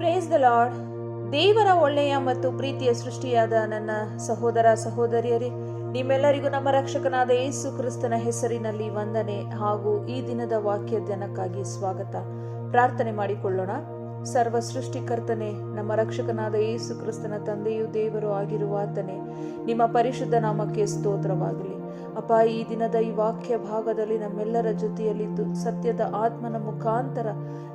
The lord ದೇವರ ಒಳ್ಳೆಯ ಮತ್ತು ಪ್ರೀತಿಯ ಸೃಷ್ಟಿಯಾದ ನನ್ನ ಸಹೋದರ ಸಹೋದರಿಯರೇ, ನಿಮ್ಮೆಲ್ಲರಿಗೂ ನಮ್ಮ ರಕ್ಷಕನಾದ ಯೇಸು ಕ್ರಿಸ್ತನ ಹೆಸರಿನಲ್ಲಿ ವಂದನೆ ಹಾಗೂ ಈ ದಿನದ ವಾಕ್ಯ ಧ್ಯಾನಕ್ಕಾಗಿ ಸ್ವಾಗತ. ಪ್ರಾರ್ಥನೆ ಮಾಡಿಕೊಳ್ಳೋಣ. ಸರ್ವ ಸೃಷ್ಟಿಕರ್ತನೆ, ನಮ್ಮ ರಕ್ಷಕನಾದ ಯೇಸು ಕ್ರಿಸ್ತನ ತಂದೆಯು ದೇವರು ಆಗಿರುವ ಆತನೇ, ನಿಮ್ಮ ಪರಿಶುದ್ಧ ನಾಮಕ್ಕೆ ಸ್ತೋತ್ರವಾಗಲಿ. ಅಪ್ಪ, ಈ ದಿನದ ಈ ವಾಕ್ಯ ಭಾಗದಲ್ಲಿ ನಮ್ಮೆಲ್ಲರ ಜೊತೆಯಲ್ಲಿದ್ದು ಸತ್ಯದ ಆತ್ಮನ ಮುಖಾಂತರ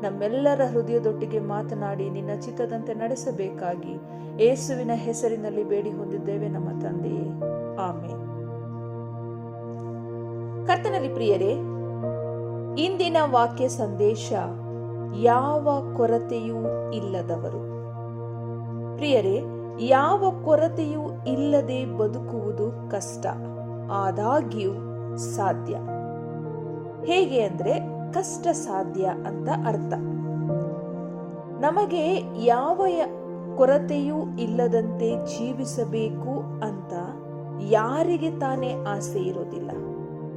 ನಮ್ಮೆಲ್ಲರ ಹೃದಯದೊಟ್ಟಿಗೆ ಮಾತನಾಡಿ ನಿನ್ನ ಚಿತ್ತದಂತೆ ನಡೆಸಬೇಕಾಗಿ ಏಸುವಿನ ಹೆಸರಿನಲ್ಲಿ ಬೇಡಿ ಹೊಂದಿದ್ದೇವೆ ನಮ್ಮ ತಂದೆಯೇ. ಆಮೆ ಕರ್ತನಲ್ಲಿ ಪ್ರಿಯರೇ, ಇಂದಿನ ವಾಕ್ಯ ಸಂದೇಶ ಯಾವ ಕೊರತೆಯೂ ಇಲ್ಲದವರು. ಪ್ರಿಯರೇ, ಯಾವ ಕೊರತೆಯೂ ಇಲ್ಲದೆ ಬದುಕುವುದು ಕಷ್ಟ. ಆದಾಗ್ಯೂ ಸಾಧ್ಯ. ಹೇಗೆ ಅಂದ್ರೆ ಕಷ್ಟ ಸಾಧ್ಯ ಅಂತ ಅರ್ಥ. ನಮಗೆ ಯಾವ ಕೊರತೆಯೂ ಇಲ್ಲದಂತೆ ಜೀವಿಸಬೇಕು ಅಂತ ಯಾರಿಗೆ ತಾನೇ ಆಸೆ ಇರೋದಿಲ್ಲ.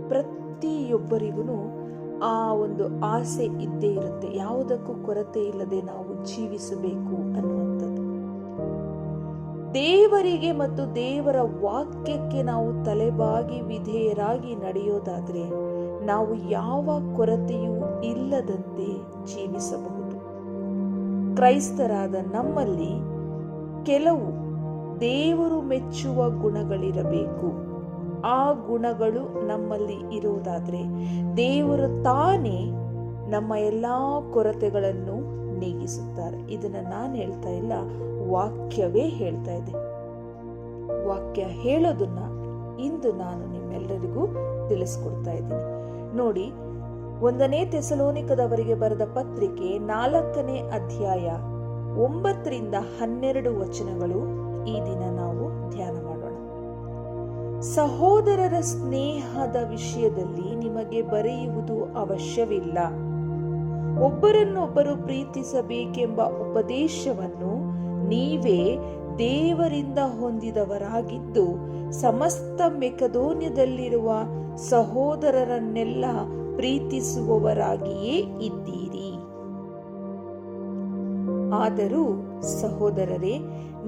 ಪ್ರತಿಯೊಬ್ಬರಿಗೂ ಆ ಒಂದು ಆಸೆ ಇದ್ದೇ ಇರುತ್ತೆ. ಯಾವುದಕ್ಕೂ ಕೊರತೆ ಇಲ್ಲದೆ ನಾವು ಜೀವಿಸಬೇಕು ಅನ್ನುವಂಥದ್ದು ದೇವರಿಗೆ ಮತ್ತು ದೇವರ ವಾಕ್ಯಕ್ಕೆ ನಾವು ತಲೆಬಾಗಿ ವಿಧೇಯರಾಗಿ ನಡೆಯೋದಾದರೆ ನಾವು ಯಾವ ಕೊರತೆಯೂ ಇಲ್ಲದಂತೆ ಜೀವಿಸಬಹುದು. ಕ್ರೈಸ್ತರಾದ ನಮ್ಮಲ್ಲಿ ಕೆಲವು ದೇವರು ಮೆಚ್ಚುವ ಗುಣಗಳಿರಬೇಕು. ಆ ಗುಣಗಳು ನಮ್ಮಲ್ಲಿ ಇರುವುದಾದರೆ ದೇವರು ತಾನೇ ನಮ್ಮ ಎಲ್ಲಾ ಕೊರತೆಗಳನ್ನು ನೀಗಿಸುತ್ತಾರೆ. ಇದನ್ನು ನಾನು ಹೇಳ್ತಾ ಇಲ್ಲ. ವಾಕ್ಯವೇ ಹೇಳ್ತಾ ಇದೆ. ವಾಕ್ಯ ಹೇಳೋದನ್ನ ಇಂದು ನಾನು ನಿಮ್ಮೆಲ್ಲರಿಗೂ ತಿಳಿಸ್ಕೊಡ್ತಾ ಇದ್ದೀನಿ. ನೋಡಿ, ಒಂದನೇ ತೆಸಲೋನಿಕದವರಿಗೆ ಬರೆದ ಪತ್ರಿಕೆ ನಾಲ್ಕನೇ ಅಧ್ಯಾಯ ಒಂಬತ್ತರಿಂದ ಹನ್ನೆರಡು ವಚನಗಳು ಈ ದಿನ ನಾವು ಧ್ಯಾನ ಮಾಡೋಣ. ಸಹೋದರರ ಸ್ನೇಹದ ವಿಷಯದಲ್ಲಿ ನಿಮಗೆ ಬರೆಯುವುದು ಅವಶ್ಯವಿಲ್ಲ. ಒಬ್ಬರನ್ನೊಬ್ಬರು ಪ್ರೀತಿಸಬೇಕೆಂಬ ಉಪದೇಶವನ್ನು ನೀವೇ ದೇವರಿಂದ ಹೊಂದಿದವರಾಗಿದ್ದು ಸಮಸ್ತ ಮೆಕದೋನ್ಯದಲ್ಲಿರುವ ಸಹೋದರರನ್ನೆಲ್ಲ ಪ್ರೀತಿಸುವವರಾಗಿಯೇ ಇದ್ದೀರಿ. ಆದರೂ ಸಹೋದರರೇ,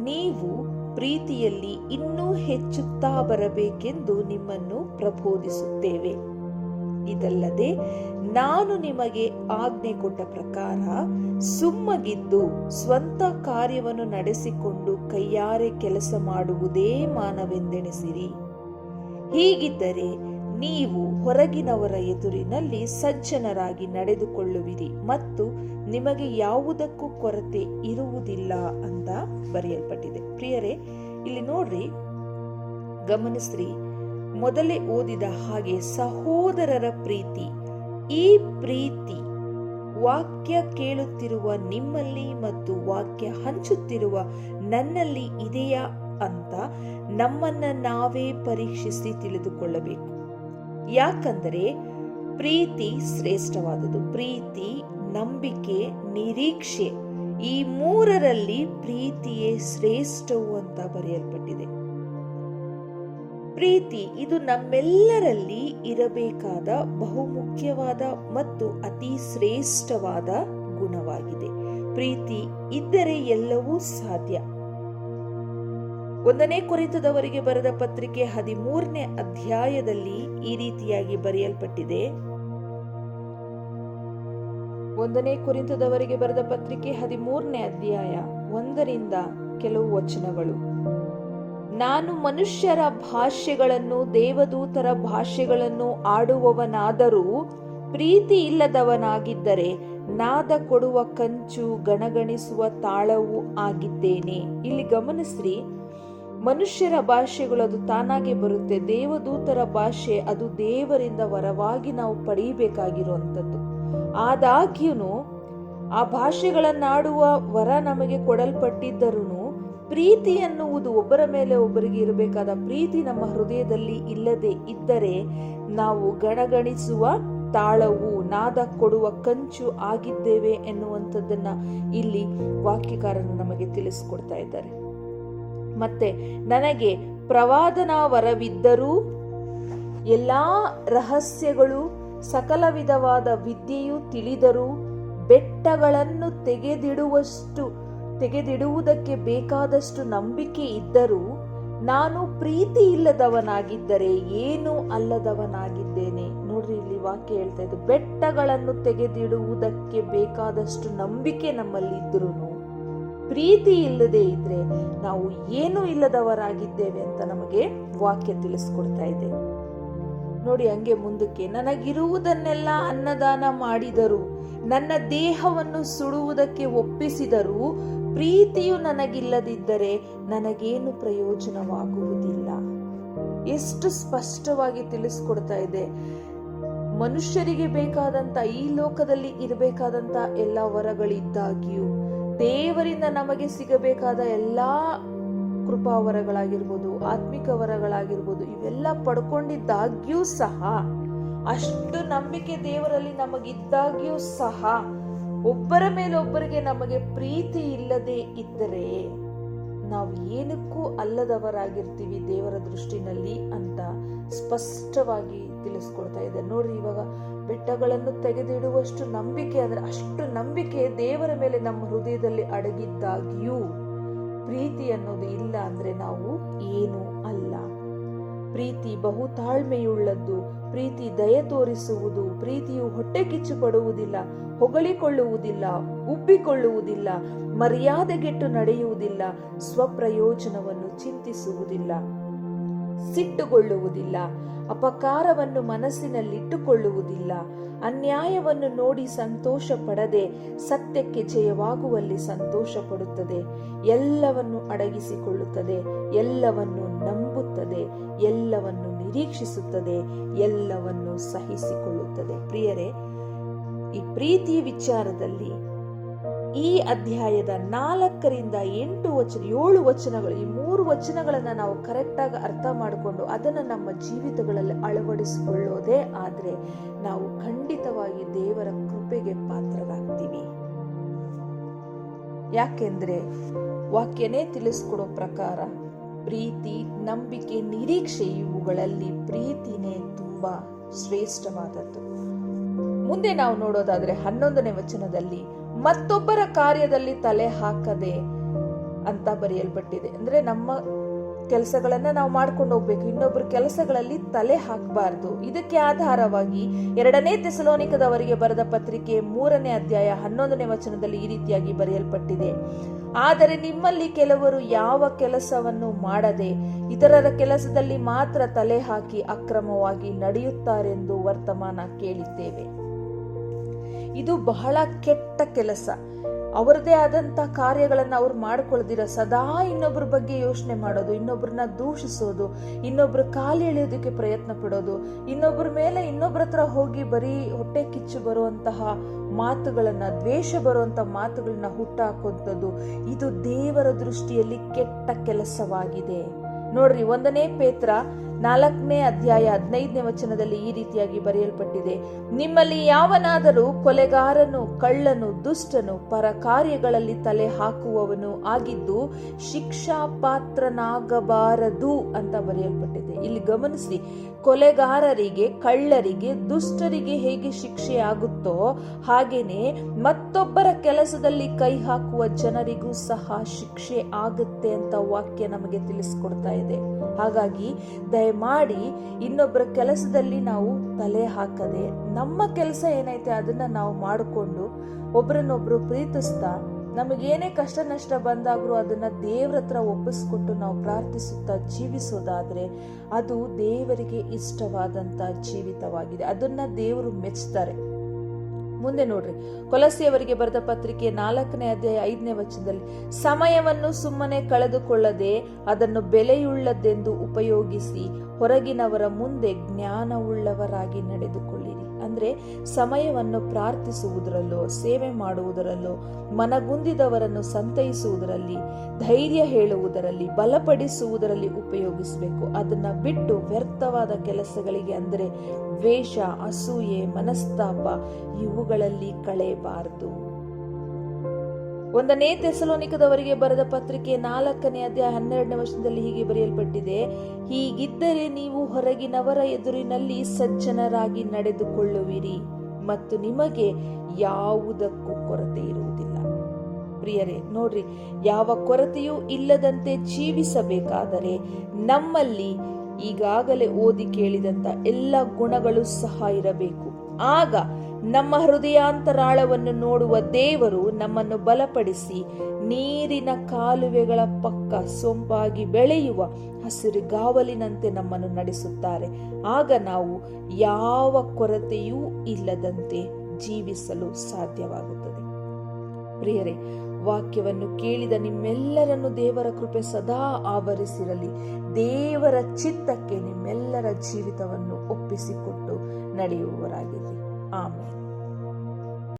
ನೀವು ಪ್ರೀತಿಯಲ್ಲಿ ಇನ್ನೂ ಹೆಚ್ಚುತ್ತಾ ಬರಬೇಕೆಂದು ನಿಮ್ಮನ್ನು ಪ್ರಬೋಧಿಸುತ್ತೇವೆ. ಇದಲ್ಲದೆ ನಾನು ನಿಮಗೆ ಆಜ್ಞೆ ಕೊಟ್ಟ ಪ್ರಕಾರ ಸುಮ್ಮಗಿದ್ದು ಸ್ವಂತ ಕಾರ್ಯವನ್ನು ನಡೆಸಿಕೊಂಡು ಕೈಯಾರೆ ಕೆಲಸ ಮಾಡುವುದೇ ಮಾನವೆಂದೆಣಿಸಿರಿ. ಹೀಗಿದ್ದರೆ ನೀವು ಹೊರಗಿನವರ ಎದುರಿನಲ್ಲಿ ಸಜ್ಜನರಾಗಿ ನಡೆದುಕೊಳ್ಳುವಿರಿ ಮತ್ತು ನಿಮಗೆ ಯಾವುದಕ್ಕೂ ಕೊರತೆ ಇರುವುದಿಲ್ಲ ಅಂತ ಬರೆಯಲ್ಪಟ್ಟಿದೆ. ಪ್ರಿಯರೇ, ಇಲ್ಲಿ ನೋಡ್ರಿ, ಗಮನಿಸ್ರಿ. ಮೊದಲೇ ಓದಿದ ಹಾಗೆ ಸಹೋದರರ ಪ್ರೀತಿ, ಈ ಪ್ರೀತಿ ವಾಕ್ಯ ಕೇಳುತ್ತಿರುವ ನಿಮ್ಮಲ್ಲಿ ಮತ್ತು ವಾಕ್ಯ ಹಂಚುತ್ತಿರುವ ನನ್ನಲ್ಲಿ ಇದೆಯಾ ಅಂತ ನಮ್ಮನ್ನ ನಾವೇ ಪರೀಕ್ಷಿಸಿ ತಿಳಿದುಕೊಳ್ಳಬೇಕು. ಯಾಕಂದರೆ ಪ್ರೀತಿ ಶ್ರೇಷ್ಠವಾದುದು ಪ್ರೀತಿ, ನಂಬಿಕೆ, ನಿರೀಕ್ಷೆ ಈ ಮೂರರಲ್ಲಿ ಪ್ರೀತಿಯೇ ಶ್ರೇಷ್ಠವು ಅಂತ ಬರೆಯಲ್ಪಟ್ಟಿದೆ. ಪ್ರೀತಿ ಇದು ನಮ್ಮೆಲ್ಲರಲ್ಲಿ ಇರಬೇಕಾದ ಬಹುಮುಖ್ಯವಾದ ಮತ್ತು ಅತಿ ಶ್ರೇಷ್ಠವಾದ ಗುಣವಾಗಿದೆ. ಪ್ರೀತಿ ಇದ್ದರೆ ಎಲ್ಲವೂ ಸಾಧ್ಯ. ಒಂದನೇ ಕುರಿತದವರಿಗೆ ಬರೆದ ಪತ್ರಿಕೆ ಹದಿಮೂರನೇ ಅಧ್ಯಾಯದಲ್ಲಿ ಈ ರೀತಿಯಾಗಿ ಬರೆಯಲ್ಪಟ್ಟಿದೆ. ಒಂದನೇ ಕುರಿತದವರಿಗೆ ಬರೆದ ಪತ್ರಿಕೆ ಹದಿಮೂರನೇ ಅಧ್ಯಾಯ ಒಂದರಿಂದ ಕೆಲವು ವಚನಗಳು. ನಾನು ಮನುಷ್ಯರ ಭಾಷೆಗಳನ್ನು ದೇವದೂತರ ಭಾಷೆಗಳನ್ನು ಆಡುವವನಾದರೂ ಪ್ರೀತಿ ಇಲ್ಲದವನಾಗಿದ್ದರೆ ನಾದ ಕೊಡುವ ಕಂಚು ಗಣಗಣಿಸುವ ತಾಳವು ಆಗಿದ್ದೇನೆ. ಇಲ್ಲಿ ಗಮನಿಸ್ರಿ, ಮನುಷ್ಯರ ಭಾಷೆಗಳು ಅದು ತಾನಾಗೆ ಬರುತ್ತೆ, ದೇವದೂತರ ಭಾಷೆ ಅದು ದೇವರಿಂದ ವರವಾಗಿ ನಾವು ಪಡೆಯಬೇಕಾಗಿರುವಂಥದ್ದು. ಆದಾಗ್ಯೂ, ಆ ಭಾಷೆಗಳನ್ನಾಡುವ ವರ ನಮಗೆ ಕೊಡಲ್ಪಟ್ಟಿದ್ದರೂ ಪ್ರೀತಿ ಎನ್ನುವುದು ಒಬ್ಬರ ಮೇಲೆ ಒಬ್ಬರಿಗೆ ಇರಬೇಕಾದ ಪ್ರೀತಿ ನಮ್ಮ ಹೃದಯದಲ್ಲಿ ಇಲ್ಲದೆ ಇದ್ದರೆ ನಾವು ಗಣಗಣಿಸುವ ತಾಳವು, ನಾದ ಕೊಡುವ ಕಂಚು ಆಗಿದ್ದೇವೆ ಎನ್ನುವಂಥದ್ದನ್ನ ಇಲ್ಲಿ ವಾಕ್ಯಕಾರನು ನಮಗೆ ತಿಳಿಸ್ಕೊಡ್ತಾ ಇದ್ದಾರೆ. ಮತ್ತೆ ನನಗೆ ಪ್ರವಾದನಾ ವರವಿದ್ದರೂ ಎಲ್ಲಾ ರಹಸ್ಯಗಳು ಸಕಲ ವಿಧವಾದ ವಿದ್ಯೆಯು ತಿಳಿದರೂ ಬೆಟ್ಟಗಳನ್ನು ತೆಗೆದಿಡುವಷ್ಟು ತೆಗೆದಿಡುವುದಕ್ಕೆ ಬೇಕಾದಷ್ಟು ನಂಬಿಕೆ ಇದ್ದರೂ ನಾನು ಪ್ರೀತಿ ಇಲ್ಲದವನಾಗಿದ್ದರೆ ಏನು ಅಲ್ಲದವನಾಗಿದ್ದೇನೆ. ನೋಡ್ರಿ, ಇಲ್ಲಿ ವಾಕ್ಯ ಹೇಳ್ತಾ ಇದ್ದು ಬೆಟ್ಟಗಳನ್ನು ತೆಗೆದಿಡುವುದಕ್ಕೆ ಬೇಕಾದಷ್ಟು ನಂಬಿಕೆ ನಮ್ಮಲ್ಲಿ ಇದ್ರೂ ಪ್ರೀತಿ ಇಲ್ಲದೆ ಇದ್ರೆ ನಾವು ಏನು ಇಲ್ಲದವರಾಗಿದ್ದೇವೆ ಅಂತ ನಮಗೆ ವಾಕ್ಯ ತಿಳಿಸ್ಕೊಡ್ತಾ ಇದೆ. ನೋಡಿ, ಹಂಗೆ ಮುಂದಕ್ಕೆ, ನನಗಿರುವುದನ್ನೆಲ್ಲ ಅನ್ನದಾನ ಮಾಡಿದರು, ನನ್ನ ದೇಹವನ್ನು ಸುಡುವುದಕ್ಕೆ ಒಪ್ಪಿಸಿದರೂ ಪ್ರೀತಿಯು ನನಗಿಲ್ಲದಿದ್ದರೆ ನನಗೇನು ಪ್ರಯೋಜನವಾಗುವುದಿಲ್ಲ? ಎಷ್ಟು ಸ್ಪಷ್ಟವಾಗಿ ತಿಳಿಸ್ಕೊಡ್ತಾ ಇದೆ. ಮನುಷ್ಯರಿಗೆ ಬೇಕಾದಂತ ಈ ಲೋಕದಲ್ಲಿ ಇರಬೇಕಾದಂತ ಎಲ್ಲ ವರಗಳಿದ್ದಾಗಿಯೂ, ದೇವರಿಂದ ನಮಗೆ ಸಿಗಬೇಕಾದ ಎಲ್ಲಾ ಕೃಪಾ ವರಗಳಾಗಿರ್ಬೋದು ಆತ್ಮಿಕ ವರಗಳಾಗಿರ್ಬೋದು, ಇವೆಲ್ಲ ಪಡ್ಕೊಂಡಿದ್ದಾಗ್ಯೂ ಸಹ, ಅಷ್ಟು ನಂಬಿಕೆ ದೇವರಲ್ಲಿ ನಮಗಿದ್ದಾಗ್ಯೂ ಸಹ ಒಬ್ಬರ ಮೇಲೊಬ್ಬರಿಗೆ ನಮಗೆ ಪ್ರೀತಿ ಇಲ್ಲದೆ ಇದ್ದರೆ ನಾವು ಏನಕ್ಕೂ ಅಲ್ಲದವರಾಗಿರ್ತೀವಿ ದೇವರ ದೃಷ್ಟಿನಲ್ಲಿ ಅಂತ ಸ್ಪಷ್ಟವಾಗಿ ತಿಳಿಸ್ಕೊಡ್ತಾ ಇದೆ. ನೋಡ್ರಿ, ಇವಾಗ ಬೆಟ್ಟಗಳನ್ನು ತೆಗೆದಿಡುವಷ್ಟು ನಂಬಿಕೆ ಅಂದರೆ ಅಷ್ಟು ನಂಬಿಕೆ ದೇವರ ಮೇಲೆ ನಮ್ಮ ಹೃದಯದಲ್ಲಿ ಅಡಗಿದ್ದಾಗಿಯೂ ಪ್ರೀತಿ ಅನ್ನೋದು ಇಲ್ಲ ಅಂದರೆ ನಾವು ಏನು ಅಲ್ಲ. ಪ್ರೀತಿ ಬಹು ತಾಳ್ಮೆಯುಳ್ಳದ್ದು ಪ್ರೀತಿ ದಯೆ ತೋರಿಸುವುದು, ಪ್ರೀತಿಯು ಹೊಟ್ಟೆ ಕಿಚ್ಚು ಪಡುವುದಿಲ್ಲ ಹೊಗಳಿಕೊಳ್ಳುವುದಿಲ್ಲ, ಉಬ್ಬಿಕೊಳ್ಳುವುದಿಲ್ಲ, ಮರ್ಯಾದೆಗೆಟ್ಟು ನಡೆಯುವುದಿಲ್ಲ, ಸ್ವಪ್ರಯೋಜನವನ್ನು ಚಿಂತಿಸುವುದಿಲ್ಲ. ಸಿಟ್ಟುಗೊಳ್ಳುವುದಿಲ್ಲ, ಅಪಕಾರವನ್ನು ಮನಸ್ಸಿನಲ್ಲಿಟ್ಟುಕೊಳ್ಳುವುದಿಲ್ಲ. ಅನ್ಯಾಯವನ್ನು ನೋಡಿ ಸಂತೋಷ ಪಡದೆ ಸತ್ಯಕ್ಕೆ ಜಯವಾಗುವಲ್ಲಿ ಸಂತೋಷ ಪಡುತ್ತದೆ ಎಲ್ಲವನ್ನು ಅಡಗಿಸಿಕೊಳ್ಳುತ್ತದೆ, ಎಲ್ಲವನ್ನು ನಂಬುತ್ತದೆ, ಎಲ್ಲವನ್ನು ನಿರೀಕ್ಷಿಸುತ್ತದೆ, ಎಲ್ಲವನ್ನು ಸಹಿಸಿಕೊಳ್ಳುತ್ತದೆ. ಪ್ರಿಯರೇ, ಈ ಪ್ರೀತಿ ವಿಚಾರದಲ್ಲಿ ಈ ಅಧ್ಯಾಯದ ನಾಲ್ಕರಿಂದ ಎಂಟು ವಚನ, ಏಳು ವಚನಗಳು, ಈ ಮೂರು ವಚನಗಳನ್ನ ನಾವು ಕರೆಕ್ಟಾಗಿ ಅರ್ಥ ಮಾಡಿಕೊಂಡು ಅದನ್ನು ನಮ್ಮ ಜೀವಿತಗಳಲ್ಲಿ ಅಳವಡಿಸಿಕೊಳ್ಳೋದೇ ಆದರೆ ನಾವು ಖಂಡಿತವಾಗಿ ದೇವರ ಕೃಪೆಗೆ ಪಾತ್ರರಾಗ್ತೀವಿ. ಯಾಕೆಂದ್ರೆ ವಾಕ್ಯನೇ ತಿಳಿಸ್ಕೊಡೋ ಪ್ರಕಾರ ಪ್ರೀತಿ, ನಂಬಿಕೆ, ನಿರೀಕ್ಷೆ ಇವುಗಳಲ್ಲಿ ಪ್ರೀತಿನೇ ತುಂಬಾ ಶ್ರೇಷ್ಠವಾದದ್ದು. ಮುಂದೆ ನಾವು ನೋಡೋದಾದ್ರೆ ಹನ್ನೊಂದನೇ ವಚನದಲ್ಲಿ ಮತ್ತೊಬ್ಬರ ಕಾರ್ಯದಲ್ಲಿ ತಲೆ ಹಾಕದೆ ಅಂತ ಬರೆಯಲ್ಪಟ್ಟಿದೆ. ಅಂದ್ರೆ ನಮ್ಮ ಕೆಲಸಗಳನ್ನ ನಾವು ಮಾಡ್ಕೊಂಡು ಹೋಗ್ಬೇಕು. ಇನ್ನೊಬ್ಬರ ಕೆಲಸಗಳಲ್ಲಿ ತಲೆ ಹಾಕಬಾರ್ದು. ಇದಕ್ಕೆ ಆಧಾರವಾಗಿ ಎರಡನೇ ತೆಸಲೋನಿಕದವರಿಗೆ ಬರೆದ ಪತ್ರಿಕೆ ಮೂರನೇ ಅಧ್ಯಾಯ ಹನ್ನೊಂದನೇ ವಚನದಲ್ಲಿ ಈ ರೀತಿಯಾಗಿ ಬರೆಯಲ್ಪಟ್ಟಿದೆ. ಆದರೆ ನಿಮ್ಮಲ್ಲಿ ಕೆಲವರು ಯಾವ ಕೆಲಸವನ್ನು ಮಾಡದೆ ಇತರರ ಕೆಲಸದಲ್ಲಿ ಮಾತ್ರ ತಲೆ ಹಾಕಿ ಅಕ್ರಮವಾಗಿ ನಡೆಯುತ್ತಾರೆಂದು ವರ್ತಮಾನ ಕೇಳಿದ್ದೇವೆ. ಇದು ಬಹಳ ಕೆಟ್ಟ ಕೆಲಸ. ಅವರದೇ ಆದಂತ ಕಾರ್ಯಗಳನ್ನ ಅವ್ರು ಮಾಡ್ಕೊಳ್ದಿರ, ಸದಾ ಇನ್ನೊಬ್ಬರ ಬಗ್ಗೆ ಯೋಚನೆ ಮಾಡೋದು ಇನ್ನೊಬ್ಬರನ್ನ ದೂಷಿಸೋದು, ಇನ್ನೊಬ್ರು ಕಾಲು ಎಳೆಯೋದಕ್ಕೆ ಪ್ರಯತ್ನ ಪಡೋದು ಇನ್ನೊಬ್ಬರ ಮೇಲೆ ಇನ್ನೊಬ್ಬರ ಹತ್ರ ಹೋಗಿ ಬರೀ ಹೊಟ್ಟೆ ಕಿಚ್ಚು ಬರುವಂತಹ ಮಾತುಗಳನ್ನ, ದ್ವೇಷ ಬರುವಂತ ಮಾತುಗಳನ್ನ ಹುಟ್ಟಾಕುವಂಥದ್ದು ಇದು ದೇವರ ದೃಷ್ಟಿಯಲ್ಲಿ ಕೆಟ್ಟ ಕೆಲಸವಾಗಿದೆ. ನೋಡ್ರಿ, ಒಂದನೇ ಪೇತ್ರ ನಾಲ್ಕನೇ ಅಧ್ಯಾಯ ಹದಿನೈದನೇ ವಚನದಲ್ಲಿ ಈ ರೀತಿಯಾಗಿ ಬರೆಯಲ್ಪಟ್ಟಿದೆ. ನಿಮ್ಮಲ್ಲಿ ಯಾವನಾದರೂ ಕೊಲೆಗಾರನು, ಕಳ್ಳನು, ದುಷ್ಟನು ಪರ ಕಾರ್ಯಗಳಲ್ಲಿ ತಲೆ ಹಾಕುವವನು ಆಗಿದ್ದು ಶಿಕ್ಷಾ ಪಾತ್ರನಾಗಬಾರದು ಅಂತ ಬರೆಯಲ್ಪಟ್ಟಿದೆ. ಇಲ್ಲಿ ಗಮನಿಸಿ, ಕೊಲೆಗಾರರಿಗೆ, ಕಳ್ಳರಿಗೆ, ದುಷ್ಟರಿಗೆ ಹೇಗೆ ಶಿಕ್ಷೆ ಆಗುತ್ತೋ ಹಾಗೇನೆ ಮತ್ತೊಬ್ಬರ ಕೆಲಸದಲ್ಲಿ ಕೈ ಹಾಕುವ ಜನರಿಗೂ ಸಹ ಶಿಕ್ಷೆ ಆಗುತ್ತೆ ಅಂತ ವಾಕ್ಯ ನಮಗೆ ತಿಳಿಸ್ಕೊಡ್ತಾ ಇದೆ. ಹಾಗಾಗಿ ದಯಮಾಡಿ ಇನ್ನೊಬ್ಬರ ಕೆಲಸದಲ್ಲಿ ನಾವು ತಲೆ ಹಾಕದೆ, ನಮ್ಮ ಕೆಲಸ ಏನೈತೆ ಅದನ್ನ ನಾವು ಮಾಡಿಕೊಂಡು ಒಬ್ರನ್ನೊಬ್ರು ಪ್ರೀತಿಸ್ತಾ, ನಮಗೇನೇ ಕಷ್ಟ ನಷ್ಟ ಬಂದಾಗ್ರೂ ಅದನ್ನ ದೇವ್ರ ಹತ್ರ ಒಪ್ಪಿಸ್ಕೊಟ್ಟು ನಾವು ಪ್ರಾರ್ಥಿಸುತ್ತಾ ಜೀವಿಸೋದಾದ್ರೆ ಅದು ದೇವರಿಗೆ ಇಷ್ಟವಾದಂತ ಜೀವಿತವಾಗಿದೆ. ಅದನ್ನ ದೇವರು ಮೆಚ್ತಾರೆ. ಮುಂದೆ ನೋಡ್ರಿ. ಕೊಲಸಿಯವರಿಗೆ ಬರೆದ ಪತ್ರಿಕೆ ನಾಲ್ಕನೇ ಅಧ್ಯಾಯ ಐದನೇ ವಚನದಲ್ಲಿ, ಸಮಯವನ್ನು ಸುಮ್ಮನೆ ಕಳೆದುಕೊಳ್ಳದೆ ಅದನ್ನು ಬೆಲೆಯುಳ್ಳದ್ದೆಂದು ಉಪಯೋಗಿಸಿ ಹೊರಗಿನವರ ಮುಂದೆ ಜ್ಞಾನವುಳ್ಳವರಾಗಿ ನಡೆದುಕೊಳ್ಳಿರಿ. ಅಂದ್ರೆ ಸಮಯವನ್ನು ಪ್ರಾರ್ಥಿಸುವುದರಲ್ಲೋ, ಸೇವೆ ಮಾಡುವುದರಲ್ಲೋ, ಮನಗುಂದಿದವರನ್ನು ಸಂತೈಸುವುದರಲ್ಲಿ, ಧೈರ್ಯ ಹೇಳುವುದರಲ್ಲಿ, ಬಲಪಡಿಸುವುದರಲ್ಲಿ ಉಪಯೋಗಿಸಬೇಕು. ಅದನ್ನ ಬಿಟ್ಟು ವ್ಯರ್ಥವಾದ ಕೆಲಸಗಳಿಗೆ ಅಂದರೆ ದ್ವೇಷ, ಅಸೂಯೆ, ಮನಸ್ತಾಪ, ಇವುಗಳಲ್ಲಿ ಕಳೆಯಬಾರದು. ಒಂದನೇ ತೆಸಲೋನಿಕದವರಿಗೆ ಬರೆದ ಪತ್ರಿಕೆ ನಾಲ್ಕನೇ ಅಧ್ಯಾಯ ಹನ್ನೆರಡನೇ ವರ್ಷದಲ್ಲಿ ಹೀಗೆ ಬರೆಯಲ್ಪಟ್ಟಿದೆ, ಹೀಗಿದ್ದರೆ ನೀವು ಹೊರಗಿನವರ ಎದುರಿನಲ್ಲಿ ಸಜ್ಜನರಾಗಿ ನಡೆದುಕೊಳ್ಳುವಿರಿ ಮತ್ತು ನಿಮಗೆ ಯಾವುದಕ್ಕೂ ಕೊರತೆ ಇರುವುದಿಲ್ಲ. ಪ್ರಿಯರೇ, ನೋಡ್ರಿ, ಯಾವ ಕೊರತೆಯೂ ಇಲ್ಲದಂತೆ ಜೀವಿಸಬೇಕಾದರೆ ನಮ್ಮಲ್ಲಿ ಈಗಾಗಲೇ ಓದಿ ಕೇಳಿದಂತ ಎಲ್ಲ ಗುಣಗಳು ಸಹ ಇರಬೇಕು. ಆಗ ನಮ್ಮ ಹೃದಯಾಂತರಾಳವನ್ನು ನೋಡುವ ದೇವರು ನಮ್ಮನ್ನು ಬಲಪಡಿಸಿ ನೀರಿನ ಕಾಲುವೆಗಳ ಪಕ್ಕ ಸೊಂಪಾಗಿ ಬೆಳೆಯುವ ಹಸಿರುಗಾವಲಿನಂತೆ ನಮ್ಮನ್ನು ನಡೆಸುತ್ತಾರೆ. ಆಗ ನಾವು ಯಾವ ಕೊರತೆಯೂ ಇಲ್ಲದಂತೆ ಜೀವಿಸಲು ಸಾಧ್ಯವಾಗುತ್ತದೆ. ಪ್ರಿಯರೇ, ವಾಕ್ಯವನ್ನು ಕೇಳಿದ ನಿಮ್ಮೆಲ್ಲರನ್ನು ದೇವರ ಕೃಪೆ ಸದಾ ಆವರಿಸಿರಲಿ. ದೇವರ ಚಿತ್ತಕ್ಕೆ ನಿಮ್ಮೆಲ್ಲರ ಜೀವಿತವನ್ನು ಒಪ್ಪಿಸಿಕೊಟ್ಟು ನಡೆಯುವವರಾಗಿರಲಿ Amen.